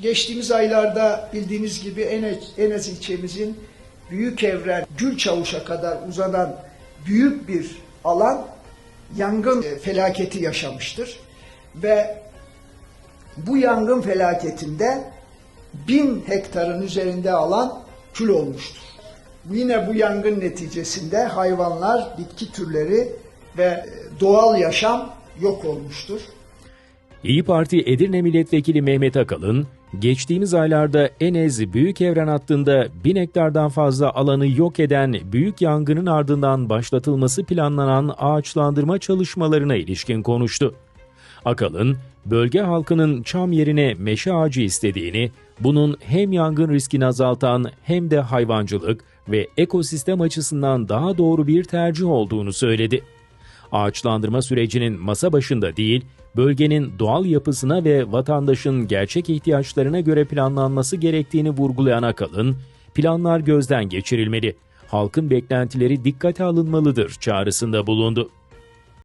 Geçtiğimiz aylarda bildiğiniz gibi Enes, ilçemizin Büyükevren, Gülçavuş'a kadar uzanan büyük bir alan yangın e, felaketi yaşamıştır. Ve bu yangın felaketinde bin hektarın üzerinde alan kül olmuştur. Yine bu yangın neticesinde hayvanlar, bitki türleri ve e, doğal yaşam yok olmuştur. İyi Parti Edirne Milletvekili Mehmet Akalın, geçtiğimiz aylarda Enez Büyükevren hattında 1000 hektardan fazla alanı yok eden büyük yangının ardından başlatılması planlanan ağaçlandırma çalışmalarına ilişkin konuştu. Akalın, bölge halkının çam yerine meşe ağacı istediğini, bunun hem yangın riskini azaltan hem de hayvancılık ve ekosistem açısından daha doğru bir tercih olduğunu söyledi. Ağaçlandırma sürecinin masa başında değil, bölgenin doğal yapısına ve vatandaşın gerçek ihtiyaçlarına göre planlanması gerektiğini vurgulayan Akalın, planlar gözden geçirilmeli, halkın beklentileri dikkate alınmalıdır çağrısında bulundu.